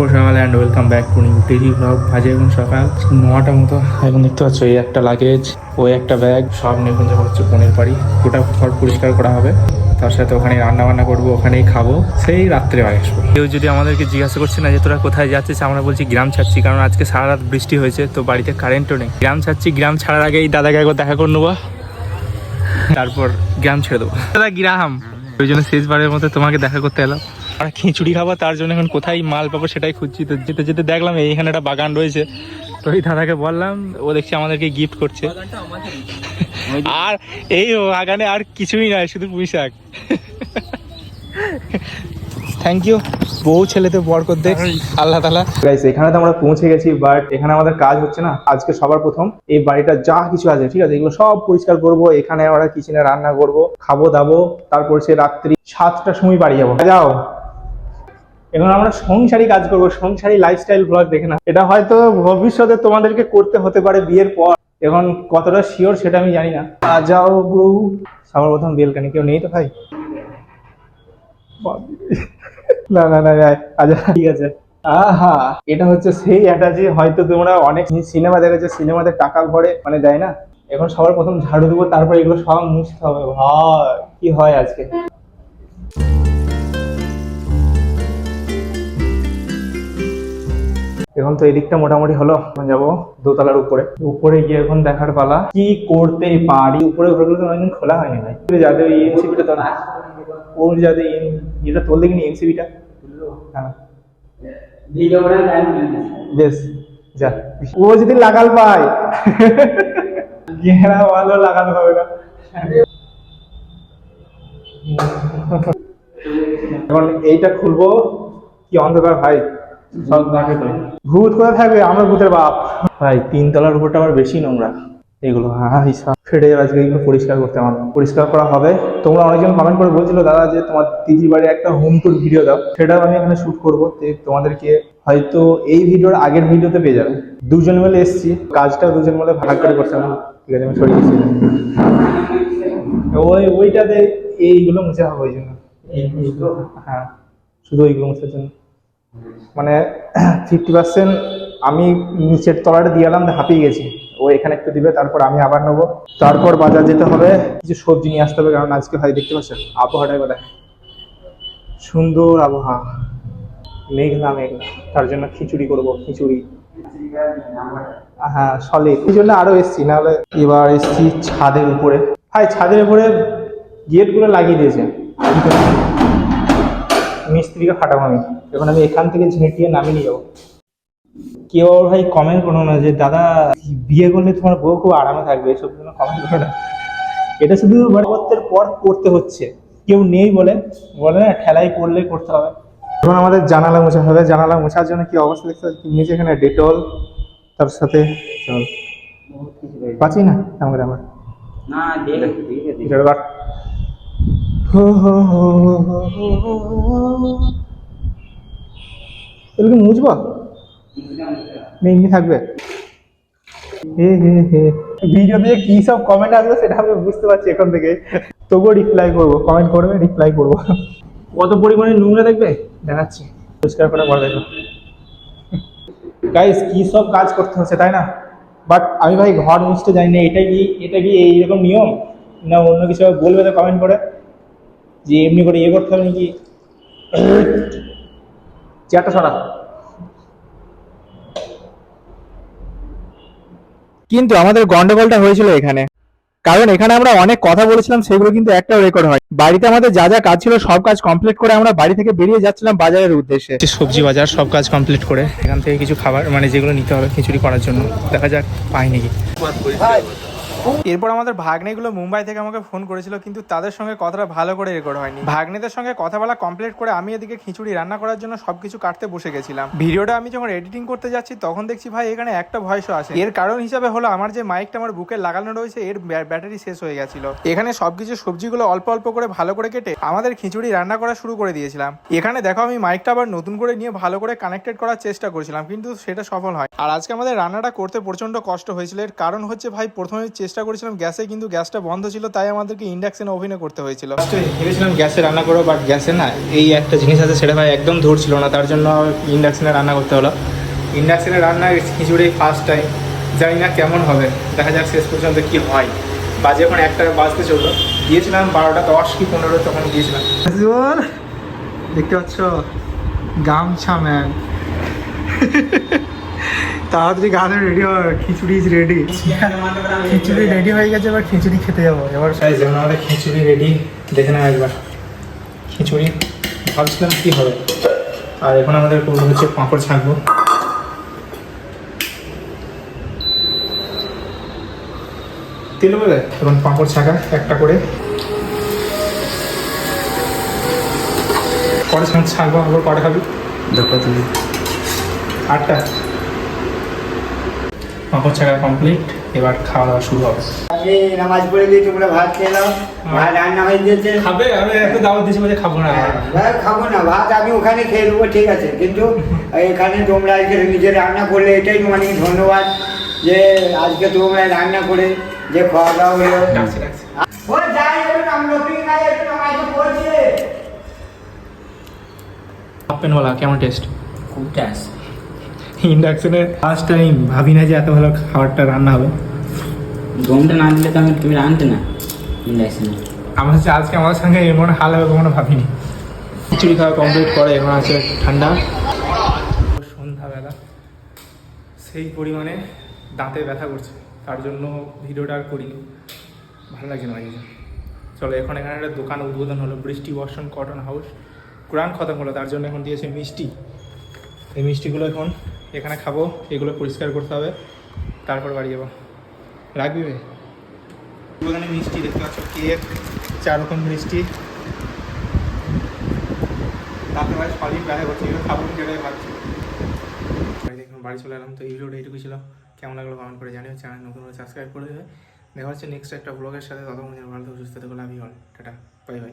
শুভ সকাল and welcome back to new daily blog বাজে এখন সকাল নটা মতো। এখন দেখতে পাচ্ছ এই একটা লাগেজ ওই একটা ব্যাগ সব নিয়ে হচ্ছে বোনের বাড়ি। গোটা ঘর পরিষ্কার করা হবে। তার সাথে ওখানে রান্না বান্না করব, ওখানেই খাব। সেই রাত্রে বাড়ি আসব। কেউ যদি আমাদেরকে জিজ্ঞাসা করছে না যে তোরা কোথায় যাচ্ছিস, আমরা বলছি গ্রাম ছাড়ছি, কারণ আজকে সারা রাত বৃষ্টি হয়েছে, তো বাড়িতে কারেন্টও নেই। গ্রাম ছাড়ছি, গ্রাম ছাড়ার আগে এই দাদাকে একবার দেখা করে নেব। তারপর গ্রাম ছেড়ে দেবো। দাদা, গ্রাম। ওই জন্য শেষবারের মতো তোমাকে দেখা করতে এলাম। আমরা খিচুড়ি খাব তার জন্য এখন কোথায় মাল পাবো সেটাই খুঁজছি। তো যেতে যেতে দেখলাম এইখানে একটা বাগান রয়েছে। তো ওই দাদাকে বললাম, ও দেখছি আমাদেরকে গিফট করছে। আর এই বাগানে আর কিছুই নয়, শুধু পুঁই শাক। থ্যাংক ইউ বউ ছেলেতে বর করতে। আল্লাহ তালা এখানে তো আমরা পৌঁছে গেছি বাট এখানে আমাদের কাজ হচ্ছে না। আজকে সবার প্রথম এই বাড়িটা যা কিছু আছে, ঠিক আছে, এগুলো সব পরিষ্কার করব। এখানে আমরা কিচেনে রান্না করব খাব দাবো তারপর সে রাত্রি সাতটার সময় বাড়ি যাব। যাও। এখন আমরা সংসারী কাজ করব সংসারী লাইফস্টাইল ব্লগ দেখে না। এটা হয়তো ভবিষ্যতে তোমাদেরকে করতে হতে পারে বিয়ের পর। এখন কতটা শিওর সেটা আমি জানি না। যাও বউ। সবার প্রথম বেলকানি কেউ নেই তো ভাই? না না না আচ্ছা ঠিক আছে। আহা। এটা হচ্ছে সেই যে হয়তো তোমরা অনেক সিনেমা দেখেছ সিনেমাতে টাকা ভরে মানে দেয় না? এখন সবার প্রথম ঝাড়ু দেবো তারপর এগুলো সব মুছতে হবে। ভাই কি হয় আজকে? এখন তো এদিকটা মোটামুটি হলো। এখন যাব দোতলার উপরে। উপরে গিয়ে এখন দেখার পালা। কি করতে পারি? উপরে ঘরগুলো তো অনেকদিন খোলা হয়নি ভাই। যাদের ওই এনসিপিটা তো না ওর যাদের এটা তোল দেখিনি এনসিপিটা হ্যাঁ। বেশ ও যদি লাগাল পায়। ঘেরা ভালো লাগানো হবে না। এখন এইটা খুলবো। কি অন্ধকার ভাই। রাখে তো। ভূত কোথায় থাকবে? আমরা ভূতের বাপ। ভাই তিনতলার উপরটা আবার বেশি নোংরা। এগুলো হ্যাঁ হিসাব ফেটে যাবে আজকে এগুলো পরিষ্কার করতে আমার। পরিষ্কার করা হবে। তোমরা অনেকজন কমেন্ট করে বলছিল দাদা যে তোমার দিদির বাড়ি একটা হোম টুর ভিডিও দাও। সেটাও আমি এখানে শুট করব। তোমাদেরকে হয়তো এই ভিডিওর আগের ভিডিওতে পেয়ে যাবে। দুজন মিলে এসছি। কাজটা দুজন মিলে ভাগ করে করতে হবে ঠিক আছে আমি সরিয়ে ওই ওইটাতে এইগুলো মুছে হবে ওই জন্য। হ্যাঁ শুধু ওইগুলো মুছার জন্য মানে ফিফটি পার্সেন্ট আমি নিচের তলাটা দিয়ে এলাম হাঁপিয়ে গেছি। ও এখানে একটু দিবে, তারপর আমি আবার নেব। তারপর বাজার যেতে হবে। কিছু সবজি নিয়ে আসতে হবে, কারণ আজকে ভাই দেখতে পাচ্ছেন, আবহাওয়াটা এবার সুন্দর আবহাওয়া। মেঘলা মেঘলা। তার জন্য খিচুড়ি করব, খিচুড়ি। হ্যাঁ সলে এই জন্য আরও এসছি, নাহলে এবার এসছি ছাদের উপরে। ভাই, ছাদের উপরে গেটগুলো লাগিয়ে দিয়েছে। মিস্ত্রিকে ফাটাবো আমি। এখন আমি এখান থেকে ঝেঁটিয়ে নামিয়ে নিয়ে যাব। কেউ ভাই কমেন্ট করো না যে দাদা বিয়ে করলে তোমার বউ খুব আরামে থাকবে এসব জন্য কমেন্ট করো না। এটা শুধু বাড়িপত্রের পর করতে হচ্ছে। কেউ নেই বলে বলে না ঠেলাই পড়লে করতে হবে। এখন আমাদের জানালা মোছা হবে জানালা মোছার জন্য কি অবস্থা দেখতে পাচ্ছি? নিচে এখানে ডেটল তার সাথে চল। পাচ্ছি না? আমাকে আমার না দেখ এটার বার হো হো হো হো হো হো হো। এগুলো কি মুছবো? এমনি থাকবে। হে হে হে। ভিডিও দিয়ে কি সব কমেন্ট আসবে সেটা আমি বুঝতে পারছি এখন থেকে তবুও রিপ্লাই করব কমেন্ট করবে রিপ্লাই করব। কত পরিমাণে নোংরা দেখবে? দেখাচ্ছি। পরিষ্কার করে পরে দেখো। গাইস কি সব কাজ করতে হচ্ছে তাই না? বাট আমি ভাই ঘর মুছতে জানি না এটা কি এটা কি এইরকম নিয়ম? না অন্য কিছু বলবে তো কমেন্ট করে? যে এমনি করে ইয়ে করতে হবে নাকি? চেয়ারটা সরা কিন্তু আমাদের গন্ডগোলটা হয়েছিল এখানে। কারণ এখানে আমরা অনেক কথা বলেছিলাম সেগুলো কিন্তু একটাও রেকর্ড হয় বাড়িতে আমাদের যা যা কাজ ছিল সব কাজ কমপ্লিট করে আমরা বাড়ি থেকে বেরিয়ে যাচ্ছিলাম বাজারের উদ্দেশ্যে। সবজি বাজার সব কাজ কমপ্লিট করে এখান থেকে কিছু খাবার মানে যেগুলো নিতে হবে খিচুড়ি করার জন্য। দেখা যাক পাই নাকি এরপর আমাদের ভাগ্নেগুলো মুম্বাই থেকে আমাকে ফোন করেছিল, কিন্তু তাদের সঙ্গে কথাটা ভালো করে রেকর্ড হয়নি। ভাগ্নেদের সঙ্গে কথা বলা কমপ্লিট করে আমি এদিকে খিচুড়ি রান্না করার জন্য সবকিছু কাটতে বসে গেছিলাম। ভিডিওটা আমি যখন এডিটিং করতে যাচ্ছি, তখন দেখছি ভাই এখানে একটা ভয়েসও আসে। এর কারণ হিসাবে হলো আমার যে মাইকটা আমার বুকে লাগানো রয়েছে, এর ব্যাটারি শেষ হয়ে গেছিল। এখানে সবকিছু সবজিগুলো অল্প অল্প করে ভালো করে কেটে আমাদের খিচুড়ি রান্না করা শুরু করে দিয়েছিলাম। এখানে দেখো আমি মাইকটা আবার নতুন করে নিয়ে ভালো করে কানেক্টেড করার চেষ্টা করেছিলাম, কিন্তু সেটা সফল হয়। আর আজকে আমাদের রান্নাটা করতে প্রচণ্ড কষ্ট হয়েছিল। এর কারণ হচ্ছে ভাই, প্রথমে চেষ্টা চেষ্টা করেছিলাম গ্যাসে কিন্তু গ্যাসটা বন্ধ ছিল তাই আমাদেরকে ইন্ডাকশনে ওভেনে করতে হয়েছিল। ভেবেছিলাম গ্যাসে রান্না করো বাট গ্যাসে না এই একটা জিনিস আছে সেটা ভাই একদম ধরছিল না তার জন্য ইন্ডাকশনে রান্না করতে হলো। ইন্ডাকশনে রান্না খিচুড়ি ফার্স্ট টাইম জানি না কেমন হবে দেখা যাক শেষ পর্যন্ত কি হয়। বাজে এখন একটা বাজতে চলল গিয়েছিলাম বারোটা দশ কি পনেরো তখন গিয়েছিলাম। দেখতে পাচ্ছ গামছা ম্যান তাড়াতাড়ি গানে রেডি হয় khichuri is ready khichuri ready হয়ে গেছে এবার খিচুড়ি খেতে যাব। এবার সাইজ যেমন আমাদের খিচুড়ি রেডি দেখে নাও একবার। খিচুড়ি ভাবছিলাম কি হবে। আর এখন আমাদের করব হচ্ছে পাঁপড় ছাকবো। তেল বলে এখন পাঁপড় ছাকা একটা করে। কটা সময় ছাকবো আবার কটা খাবি। দেখো তুমি। আটটা? পাঁপড় ছাকা কমপ্লিট এবার খাওয়া দাওয়া শুরু হবে। আমি নামাজ পড়ে দিয়ে তোমরা ভাত খেলাম ভাত রান্না হয়ে দিয়েছে খাবে আমি একটু দাওয়াত দিয়েছি বলে খাব না। ভাত খাব না ভাত আমি ওখানে খেয়ে নেব ঠিক আছে। কিন্তু এখানে তোমরা আজকে নিজে রান্না করলে এটাই অনেক ধন্যবাদ যে আজকে তোমরা রান্না করে যে খাওয়া দাওয়া হলো। ও যাই প্যানওয়ালা কেমন টেস্ট খুব টেস্ট ইন্ডাকশনে ফার্স্ট টাইম ভাবি না যে এত ভালো খাবারটা রান্না হবে। গমটা না দিলে তো আমি তুমি রাঁধতে না ইন্ডাকশনে? আমার হচ্ছে আজকে আমার সঙ্গে এমন হাল হবে কখনো ভাবিনি। খিচুড়ি খাওয়া কমপ্লিট করে এখন আছে ঠান্ডা। সন্ধ্যাবেলা সেই পরিমাণে দাঁতে ব্যথা করছে তার জন্য ভিডিওটা আর করিনি। ভালো লাগছে না চলো এখন এখানে একটা দোকান উদ্বোধন হলো বৃষ্টি বর্ষণ কটন হাউস কোরআন খতম হলো তার জন্য এখন দিয়েছে মিষ্টি। এই মিষ্টিগুলো এখন এখানে খাব এগুলো পরিষ্কার করতে হবে তারপর বাড়ি যাব। রাখবি ভাই দোকানে মিষ্টি দেখতে পাচ্ছ কেক চার রকম মিষ্টি। তাতে ভাই সবই করছে এগুলো খাব সেটাই ভাবছি। বাড়ি চলে এলাম তো এই ভিডিওটা এইটুকু ছিল। কেমন লাগল কমেন্ট করে জানিও চ্যানেল নতুন করে সাবস্ক্রাইব করে দেবে। দেখা হচ্ছে নেক্সট একটা ব্লগের সাথে ততক্ষণ যেন ভালো সুস্থ থাকো love you all tata bye bye